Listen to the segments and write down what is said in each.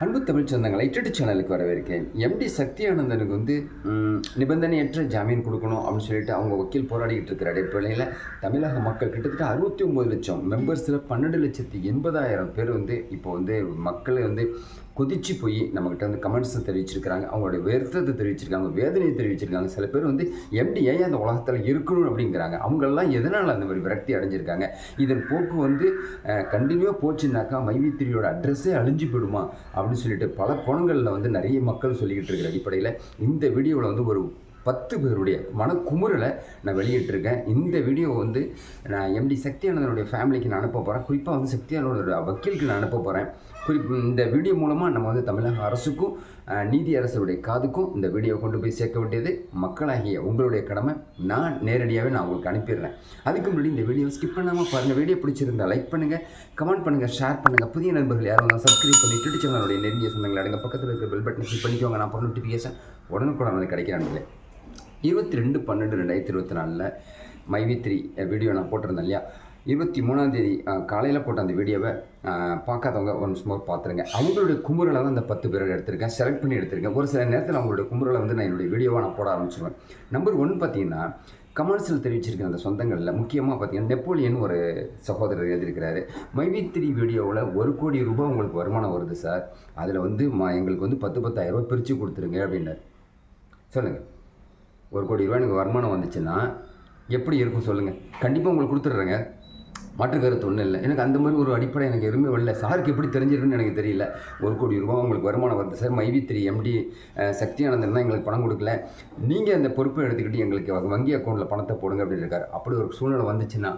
அன்பு தமிழ் சொந்தங்களை இட்டு சேனலுக்கு வரவேற்கிறேன். எம்டி சக்தியானந்தனுக்கு வந்து நிபந்தனையற்ற ஜாமீன் கொடுக்கணும் அப்படின்னு சொல்லிட்டு அவங்க வக்கீல் போராடிக்கிட்டு இருக்கிற அடிப்படையில் தமிழக மக்கள் கிட்டத்தட்ட அறுபத்தி ஒம்பது லட்சம் மெம்பர்ஸில் பன்னெண்டு லட்சத்தி எண்பதாயிரம் பேர் வந்து இப்போ வந்து மக்களை வந்து கொதிச்சு போய் நம்மக்கிட்ட வந்து கமெண்ட்ஸ் தெரிவிச்சிருக்கிறாங்க. அவங்களுடைய வருத்தத்தை தெரிவிச்சிருக்காங்க வேதனையை தெரிவிச்சிருக்காங்க. சில பேர் வந்து எப்படி ஏன் அந்த உலகத்தில் இருக்கணும் அப்படிங்கிறாங்க. அவங்களெல்லாம் எதனால் அந்த மாதிரி விரக்தி அடைஞ்சிருக்காங்க? இதன் போக்கு வந்து கண்டினியூவாக போச்சுன்னாக்கா மைவித்திரியோட அட்ரஸே அழிஞ்சு போயிடுமா அப்படின்னு சொல்லிட்டு பல கோணங்களில் வந்து நிறைய மக்கள் சொல்லிக்கிட்டு இருக்கிற அடிப்படையில் இந்த வீடியோவில் வந்து ஒரு பத்து பேருடைய மனக்குமுறலை நான் வெளியிட்டிருக்கேன். இந்த வீடியோ வந்து நான் எம்டி சக்தியானந்தனுடைய ஃபேமிலிக்கு நான் அனுப்ப போகிறேன் குறிப்பாக வந்து சக்தியானந்தனுடைய வக்கீலுக்கு நான் அனுப்ப போகிறேன் குறிப் இந்த வீடியோ மூலமாக நம்ம வந்து தமிழக அரசுக்கும் நீதி அரசுடைய காதுக்கும் இந்த வீடியோ கொண்டு போய் சேர்க்க வேண்டியது மக்களாகிய உங்களுடைய கடமை. நான் நேரடியாகவே நான் உங்களுக்கு அனுப்பிடுறேன். அதுக்கு முன்னாடி இந்த வீடியோ ஸ்கிப் பண்ணாமல் பாருங்கள் வீடியோ பிடிச்சிருந்தா லைக் பண்ணுங்கள் கமெண்ட் பண்ணுங்கள் ஷேர் பண்ணுங்கள் புதிய நண்பர்கள் யாரும் நான் சப்ஸ்கிரைப் பண்ணி ட்விட்டர் சேனலுடைய நெருங்கிய சொன்னாங்களே அடங்க பக்கத்தில் இருக்கிற பெல் பட்டன் கிளிக் பண்ணிக்கோங்க. நான் போகிற நோட்டிஃபிகேஷன் உடனுக்குடன் வந்து கிடைக்கிறாங்களே இருபத்தி ரெண்டு பன்னெண்டு ரெண்டாயிரத்தி இருபத்தி நாலில் மைவி த்ரீ வீடியோ நான் போட்டிருந்தேன் இல்லையா? இருபத்தி மூணாந்தேதி காலையில் போட்ட அந்த வீடியோவை பார்க்காதவங்க ஒன்ஸ் மோர் பார்த்துருங்க. அவங்களுடைய குமுறலை தான் அந்த பத்து பேரை எடுத்திருக்கேன். செலக்ட் பண்ணி எடுத்திருக்கேன். ஒரு சில நேரத்தில் அவங்களுடைய குமுறலை வந்து நான் என்னுடைய வீடியோவாக நான் போட ஆரம்பிச்சிருவேன். நம்பர் ஒன் பார்த்தீங்கன்னா கமர்ஷியல் தெரிவிச்சிருக்கிற அந்த சொந்தங்களில் முக்கியமாக பார்த்தீங்கன்னா நெப்போலியன் ஒரு சகோதரர் எழுதியிருக்கிறாரு. மைவி த்ரீ வீடியோவில் ஒரு கோடி ரூபாய் உங்களுக்கு வருமானம் வருது சார். அதில் வந்து எங்களுக்கு வந்து பத்து பத்தாயிரம் ரூபாய் பிரித்து கொடுத்துருங்க அப்படின்னாரு. சொல்லுங்கள் ஒரு கோடி ரூபா எனக்கு வருமானம் வந்துச்சுன்னா எப்படி இருக்கும் சொல்லுங்கள் கண்டிப்பாக உங்களுக்கு கொடுத்துட்றேங்க. மாற்று கருத்து ஒன்றும் இல்லை. எனக்கு அந்த மாதிரி ஒரு அடிப்படை எனக்கு எதுவுமே வரல. சாருக்கு எப்படி தெரிஞ்சிருக்குன்னு எனக்கு தெரியல. ஒரு கோடி ரூபா உங்களுக்கு வருமானம் வருது சார். மைவி த்ரீ எம்டி சக்தியானந்தன் தான் எங்களுக்கு பணம் கொடுக்கல. நீங்கள் அந்த பொறுப்பை எடுத்துக்கிட்டு எங்களுக்கு வ- வங்கி அக்கௌண்ட்டில் பணத்தை போடுங்க அப்படின்னு இருக்காரு அப்படி ஒரு சூழ்நிலை வந்துச்சுன்னா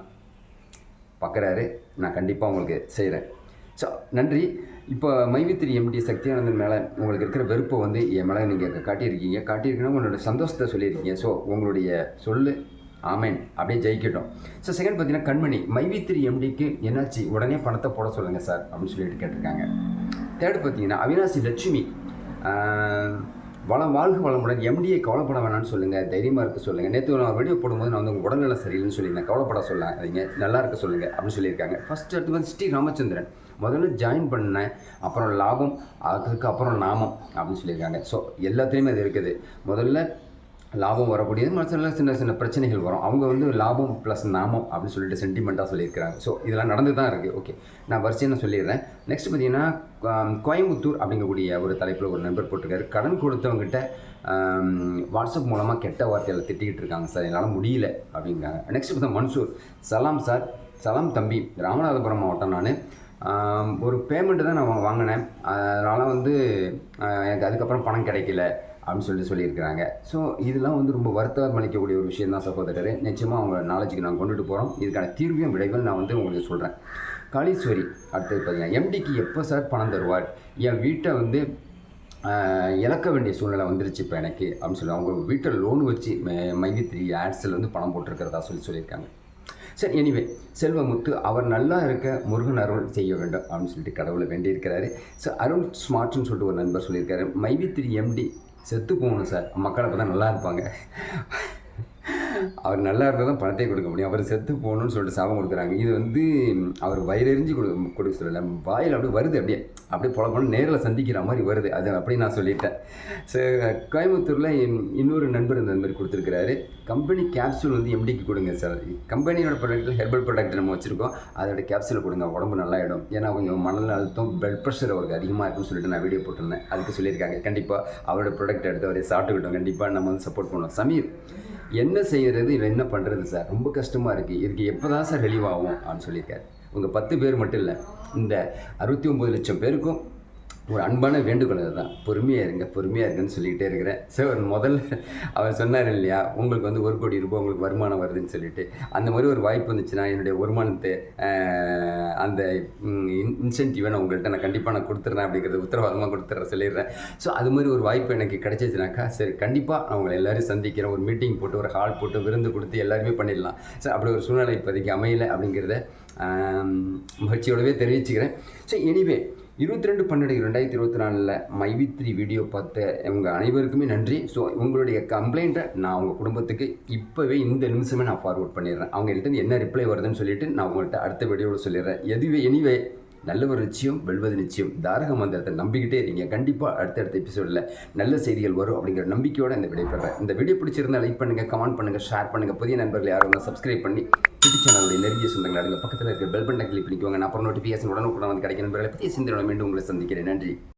பார்க்குறாரு நான் கண்டிப்பாக உங்களுக்கு செய்கிறேன் ஸோ நன்றி. இப்போ மைவித்திரி எம்டி சக்தியானந்தன் மேலே உங்களுக்கு இருக்கிற வெறுப்பை வந்து என் மேலே நீங்கள் காட்டியிருக்கீங்க. காட்டியிருக்கீங்கன்னா உங்களோட சந்தோஷத்தை சொல்லியிருக்கீங்க. ஸோ உங்களுடைய சொல்லு ஆமேன் அப்படியே ஜெயிக்கட்டும். ஸோ செகண்ட் பார்த்தீங்கன்னா கண்மணி. மைவித்திரி எம்டிக்கு என்னாச்சு? உடனே பணத்தை போட சொல்லுங்கள் சார் அப்படின்னு சொல்லிட்டு கேட்டிருக்காங்க. தேர்ட் பார்த்தீங்கன்னா அவினாசி லட்சுமி. வளம் வாழ்க வளமுடன் எம்டியை கவலைப்பட வேணாம்னு சொல்லுங்கள் தைரியமாக இருக்க சொல்லுங்கள் நேற்று நான் வீடியோ போடும்போது நான் வந்து உங்கள் உடல்நல சரியில்லைன்னு சொல்லியிருந்தேன். கவலைப்பட சொல்லாதீங்க. நல்லா இருக்க சொல்லுங்கள் அப்படின்னு சொல்லியிருக்காங்க. ஃபஸ்ட் அடுத்து வந்து ஸ்ரீ ராமச்சந்திரன். முதல்ல ஜாயின் பண்ணேன். அப்புறம் லாபம் அதுக்கு அப்புறம் நாமம் அப்படின்னு சொல்லியிருக்காங்க. ஸோ எல்லாத்துலேயுமே அது இருக்குது. முதல்ல லாபம் வரக்கூடியது மற்ற சின்ன சின்ன பிரச்சனைகள் வரும். அவங்க வந்து லாபம் ப்ளஸ் நாமம் அப்படின்னு சொல்லிட்டு சென்டிமெண்ட்டாக சொல்லியிருக்கிறாங்க. ஸோ இதெல்லாம் நடந்து தான் இருக்குது ஓகே நான் வரிசையாக நான் சொல்லிடுறேன். நெக்ஸ்ட் பார்த்தீங்கன்னா கோயம்புத்தூர் அப்படிங்கக்கூடிய ஒரு தலைப்பில் ஒரு நண்பர் போட்டிருக்காரு. கடன் கொடுத்தவங்ககிட்ட வாட்ஸ்அப் மூலமாக கெட்ட வார்த்தையில் திட்டிக்கிட்டு இருக்காங்க சார். என்னால் முடியல அப்படிங்கிறாங்க. நெக்ஸ்ட் பார்த்தா மன்சூர். சலாம் சார் சலாம் தம்பி ராமநாதபுரம் மாவட்டம் நான். ஒரு பேமெண்ட்டு தான் நான் வாங்கினேன். அதனால் வந்து எனக்கு அதுக்கப்புறம் பணம் கிடைக்கல அப்படின்னு சொல்லிட்டு சொல்லியிருக்கிறாங்க. ஸோ இதெல்லாம் வந்து ரொம்ப வருத்தம் அளிக்கக்கூடிய ஒரு விஷயம் தான் சகோதரர். நிச்சயமாக அவங்க நாலேஜுக்கு நான் கொண்டுட்டு போகிறோம் இதுக்கான தீர்வையும் விடைகள் நான் வந்து உங்களுக்கு சொல்கிறேன் காளீஸ்வரி அடுத்தது பார்த்தீங்கன்னா எம்டிக்கு எப்போ சார் பணம் தருவார்? என் வீட்டை வந்து இழக்க வேண்டிய சூழ்நிலை வந்துருச்சு இப்போ எனக்கு அப்படின்னு சொல்லி. அவங்க வீட்டை லோன் வச்சு மைவி த்ரீ ஆட்ஸில் வந்து பணம் போட்டிருக்கிறதா சொல்லி சொல்லியிருக்காங்க. சரி எனிவே செல்வமுத்து அவர் நல்லா இருக்க முருகன் அருள் செய்ய வேண்டும் அப்படின்னு சொல்லிட்டு கடவுளை வேண்டியிருக்கிறாரு. ஸோ அருண் ஸ்மார்ட்னு சொல்லிட்டு ஒரு நண்பர் சொல்லியிருக்காரு. மைவி த்ரீ எம்டி செத்து போகணும் சார். மக்கள் அப்போ தான் நல்லா இருப்பாங்க. அவர் நல்லா இருந்தால் தான் பணத்தை கொடுக்க முடியும். அவர் செத்து போகணும்னு சொல்லிட்டு சாபம் கொடுக்குறாங்க. இது வந்து அவர் வயிறெறிஞ்சு கொடு கொடுக்க சொல்லலை. வாயில் அப்படியே வருது அப்படியே. அப்படியே போல பொல நேரில் சந்திக்கிற மாதிரி வருது. அது அப்படி நான் சொல்லிட்டேன். ஸோ கோயம்புத்தூரில் இன்னொரு நண்பர் இந்த மாதிரி கொடுத்துருக்கிறாரு. கம்பெனி கேப்சூல் வந்து எம்டிக்கு கொடுங்க சார். கம்பெனியோட ப்ராடக்ட்டில் ஹெர்பல் ப்ராடக்ட் நம்ம வச்சுருக்கோம். அதோட கேப்சூல் கொடுங்க. உடம்பு நல்லாயிடும். ஏன்னா கொஞ்சம் மணல் அழுத்தம் பிளட் ப்ரெஷர் அவருக்கு அதிகமாக இருக்குன்னு சொல்லிட்டு நான் வீடியோ போட்டிருந்தேன். அதுக்கு சொல்லியிருக்காங்க. கண்டிப்பாக அவரோட ப்ராடக்ட் எடுத்து அவரை சாப்பிட்டுக்கிட்டோம். கண்டிப்பாக நம்ம வந்து சப்போர்ட் பண்ணுவோம். சமீர் என்ன செய்கிறது இல்லை என்ன பண்ணுறது சார் ரொம்ப கஷ்டமாக இருக்குது இதுக்கு எப்போ தான் சார் வெளிவாகும் அப்படின்னு சொல்லியிருக்காரு. உங்கள் பத்து பேர் மட்டும் இல்லை இந்த அறுபத்தி ஒம்பது லட்சம் பேருக்கும் ஒரு அன்பான வேண்டுகோள் அதுதான். பொறுமையாக இருங்க பொறுமையாக இருங்கன்னு சொல்லிக்கிட்டே இருக்கிறேன். சார் முதல்ல அவர் சொன்னார் இல்லையா உங்களுக்கு வந்து ஒரு கோடி ரூபாய் உங்களுக்கு வருமானம் வருதுன்னு சொல்லிட்டு. அந்த மாதிரி ஒரு வாய்ப்பு வந்துச்சுன்னா என்னுடைய வருமானத்தை அந்த இன்சென்டிவை நான் உங்கள்கிட்ட நான் கண்டிப்பாக நான் கொடுத்துட்றேன் அப்படிங்கிறது உத்தரவாதமாக கொடுத்துட்றேன் சொல்லிடுறேன். ஸோ அது மாதிரி ஒரு வாய்ப்பு எனக்கு கிடைச்சிச்சுனாக்கா சரி கண்டிப்பாக நான் உங்களை எல்லாரும் சந்திக்கிறேன். ஒரு மீட்டிங் போட்டு ஒரு ஹால் போட்டு விருந்து கொடுத்து எல்லாருமே பண்ணிடலாம். ஸோ அப்படி ஒரு சூழ்நிலை இப்போதைக்கு அமையலை அப்படிங்கிறத மகிழ்ச்சியோடவே தெரிவிச்சுக்கிறேன். ஸோ எனிவே இருபத்தி ரெண்டு பன்னெண்டு ரெண்டாயிரத்தி இருபத்தி நாலில் மைவி த்ரீ வீடியோ பார்த்த இவங்க அனைவருக்குமே நன்றி. ஸோ உங்களுடைய கம்ப்ளைண்ட்டை நான் உங்கள் குடும்பத்துக்கு இப்போவே இந்த நிமிஷமே நான் ஃபார்வர்ட் பண்ணிடுறேன். அவங்க கிட்ட என்ன ரிப்ளை வருதுன்னு சொல்லிட்டு நான் உங்கள்கிட்ட அடுத்த வீடியோவில் சொல்லிடுறேன். எதுவே எனிவே நல்ல ஒரு நிச்சயம் வெல்வது நிச்சயம். தாரக மந்திரத்தை நம்பிக்கிட்டே இருக்கீங்க கண்டிப்பாக அடுத்தடுத்த எபிசோடில் நல்ல செய்திகள் வரும் அப்படிங்கிற நம்பிக்கையோட இந்த விடைபெறேன் இந்த வீடியோ பிடிச்சிருந்தால் லைக் பண்ணுங்கள் கமெண்ட் பண்ணுங்கள் ஷேர் பண்ணுங்கள் புதிய நண்பர்கள் யாரும் சப்ஸ்கிரைப் பண்ணி யூடியூப் சேனலுடைய நெருங்கிய சொந்தங்கள் அடுங்க பக்கத்தில் இருக்க பெல் பட்டனை கிளிக் பண்ணிக்கோங்க. நான் அப்புறம் நோட்டிஃபிகேஷன் உடனுக்குடன் வந்து கிடைக்கிற நண்பர்களை பற்றிய சிந்தனை மீண்டும் உங்களை சந்திக்கிறேன். நன்றி.